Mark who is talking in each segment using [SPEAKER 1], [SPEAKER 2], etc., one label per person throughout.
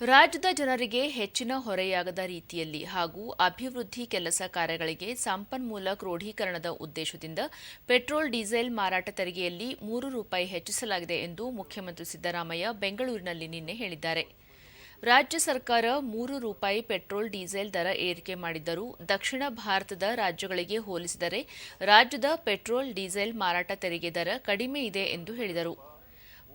[SPEAKER 1] ರಾಜ್ಯದ ಜನರಿಗೆ ಹೆಚ್ಚಿನ ಹೊರೆಯಾಗದ ರೀತಿಯಲ್ಲಿ ಹಾಗೂ ಅಭಿವೃದ್ಧಿ ಕೆಲಸ ಕಾರ್ಯಗಳಿಗೆ ಸಂಪನ್ಮೂಲ ಕ್ರೋಢೀಕರಣದ ಉದ್ದೇಶದಿಂದ ಪೆಟ್ರೋಲ್, ಡೀಸೆಲ್ ಮಾರಾಟ ತೆರಿಗೆಯಲ್ಲಿ ಮೂರು ರೂಪಾಯಿ ಹೆಚ್ಚಿಸಲಾಗಿದೆ ಎಂದು ಮುಖ್ಯಮಂತ್ರಿ ಸಿದ್ದರಾಮಯ್ಯ ಬೆಂಗಳೂರಿನಲ್ಲಿ ನಿನ್ನೆ ಹೇಳಿದ್ದಾರೆ. ರಾಜ್ಯ ಸರ್ಕಾರ ಮೂರು ರೂಪಾಯಿ ಪೆಟ್ರೋಲ್, ಡೀಸೆಲ್ ದರ ಏರಿಕೆ ಮಾಡಿದ್ದರೂ ದಕ್ಷಿಣ ಭಾರತದ ರಾಜ್ಯಗಳಿಗೆ ಹೋಲಿಸಿದರೆ ರಾಜ್ಯದ ಪೆಟ್ರೋಲ್, ಡೀಸೆಲ್ ಮಾರಾಟ ತೆರಿಗೆ ದರ ಕಡಿಮೆ ಇದೆ ಎಂದು ಹೇಳಿದರು.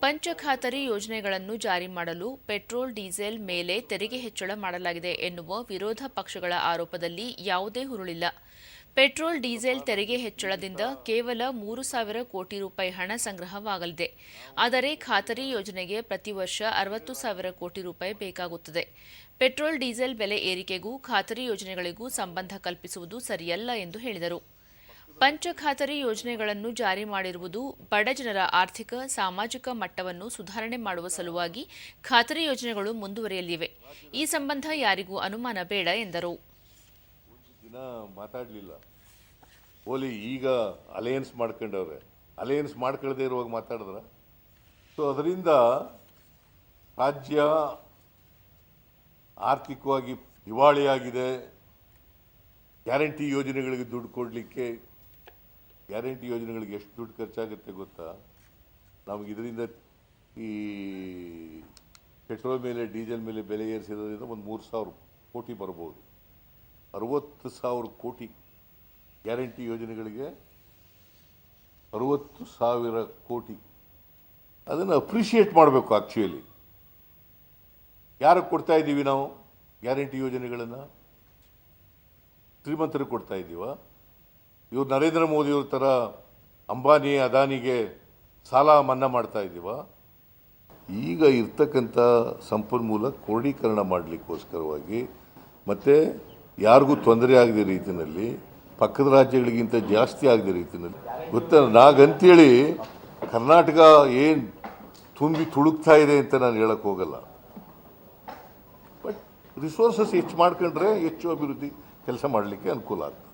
[SPEAKER 1] ಪಂಚ ಖಾತರಿ ಯೋಜನೆಗಳನ್ನು ಜಾರಿ ಮಾಡಲು ಪೆಟ್ರೋಲ್, ಡೀಸೆಲ್ ಮೇಲೆ ತೆರಿಗೆ ಹೆಚ್ಚಳ ಮಾಡಲಾಗಿದೆ ಎನ್ನುವ ವಿರೋಧ ಪಕ್ಷಗಳ ಆರೋಪದಲ್ಲಿ ಯಾವುದೇ ಹುರುಳಿಲ್ಲ. ಪೆಟ್ರೋಲ್, ಡೀಸೆಲ್ ತೆರಿಗೆ ಹೆಚ್ಚಳದಿಂದ ಕೇವಲ ಮೂರು ಸಾವಿರ ಕೋಟಿ ರೂಪಾಯಿ ಹಣ ಸಂಗ್ರಹವಾಗಲಿದೆ. ಆದರೆ ಖಾತರಿ ಯೋಜನೆಗೆ ಪ್ರತಿ ವರ್ಷ ಅರವತ್ತು ಸಾವಿರ ಕೋಟಿ ರೂಪಾಯಿ ಬೇಕಾಗುತ್ತದೆ. ಪೆಟ್ರೋಲ್, ಡೀಸೆಲ್ ಬೆಲೆ ಏರಿಕೆಗೂ ಖಾತರಿ ಯೋಜನೆಗಳಿಗೂ ಸಂಬಂಧ ಕಲ್ಪಿಸುವುದು ಸರಿಯಲ್ಲ ಎಂದು ಹೇಳಿದರು. ಪಂಚ ಖಾತರಿ ಯೋಜನೆಗಳನ್ನು ಜಾರಿ ಮಾಡಿರುವುದು ಬಡ ಜನರ ಆರ್ಥಿಕ, ಸಾಮಾಜಿಕ ಮಟ್ಟವನ್ನು ಸುಧಾರಣೆ ಮಾಡುವ ಸಲುವಾಗಿ ಖಾತರಿ ಯೋಜನೆಗಳು ಮುಂದುವರಿಯಲಿವೆ. ಈ ಸಂಬಂಧ ಯಾರಿಗೂ ಅನುಮಾನ ಬೇಡ ಎಂದರು.
[SPEAKER 2] ಓಲಿ ಈಗ ಅಲಯನ್ಸ್ ಮಾಡ್ಕೊಂಡವ್ರೆ. ಅಲಯನ್ಸ್ ಮಾಡ್ಕೊಳ್ಳದೆ ಇರುವಾಗ ಮಾತಾಡಿದ್ರ? ಸೊ ಅದರಿಂದ ರಾಜ್ಯ ಆರ್ಥಿಕವಾಗಿ ದಿವಾಳಿಯಾಗಿದೆ. ಗ್ಯಾರಂಟಿ ಯೋಜನೆಗಳಿಗೆ ದುಡ್ಡು ಕೊಡಲಿಕ್ಕೆ ಗ್ಯಾರಂಟಿ ಯೋಜನೆಗಳಿಗೆ ಎಷ್ಟು ದುಡ್ಡು ಖರ್ಚಾಗುತ್ತೆ ಗೊತ್ತಾ? ನಮಗೆ ಇದರಿಂದ ಈ ಪೆಟ್ರೋಲ್ ಮೇಲೆ, ಡೀಸೆಲ್ ಮೇಲೆ ಬೆಲೆ ಏರಿಸಿರೋದ್ರಿಂದ ಒಂದು ಮೂರು ಸಾವಿರ ಕೋಟಿ ಬರ್ಬೋದು. ಅರುವತ್ತು ಸಾವಿರ ಕೋಟಿ ಗ್ಯಾರಂಟಿ ಯೋಜನೆಗಳಿಗೆ ಅರವತ್ತು ಸಾವಿರ ಕೋಟಿ. ಅದನ್ನು ಅಪ್ರಿಷಿಯೇಟ್ ಮಾಡಬೇಕು ಆ್ಯಕ್ಚುಲಿ ಯಾರಿಗೆ ಕೊಡ್ತಾ ಇದ್ದೀವಿ ನಾವು ಗ್ಯಾರಂಟಿ ಯೋಜನೆಗಳನ್ನು? ಶ್ರೀಮಂತರಿಗೆ ಕೊಡ್ತಾ ಇದ್ದೀವ? ಇವ್ರು ನರೇಂದ್ರ ಮೋದಿಯವ್ರ ಥರ ಅಂಬಾನಿ, ಅದಾನಿಗೆ ಸಾಲ ಮನ್ನಾ ಮಾಡ್ತಾ ಇದ್ದೀವ. ಈಗ ಇರ್ತಕ್ಕಂಥ ಸಂಪನ್ಮೂಲ ಕ್ರೋಢೀಕರಣ ಮಾಡಲಿಕ್ಕೋಸ್ಕರವಾಗಿ ಮತ್ತು ಯಾರಿಗೂ ತೊಂದರೆ ಆಗದ ರೀತಿಯಲ್ಲಿ, ಪಕ್ಕದ ರಾಜ್ಯಗಳಿಗಿಂತ ಜಾಸ್ತಿ ಆಗದ ರೀತಿಯಲ್ಲಿ. ಗೊತ್ತ? ನಾಗಂತೇಳಿ ಕರ್ನಾಟಕ ಏನು ತುಂಬಿ ತುಳುಕ್ತಾ ಇದೆ ಅಂತ ನಾನು ಹೇಳಕ್ಕೆ ಹೋಗಲ್ಲ. ಬಟ್ ರಿಸೋರ್ಸಸ್ ಹೆಚ್ಚು ಮಾಡ್ಕೊಂಡ್ರೆ ಹೆಚ್ಚು ಅಭಿವೃದ್ಧಿ ಕೆಲಸ ಮಾಡಲಿಕ್ಕೆ ಅನುಕೂಲ ಆಗ್ತದೆ.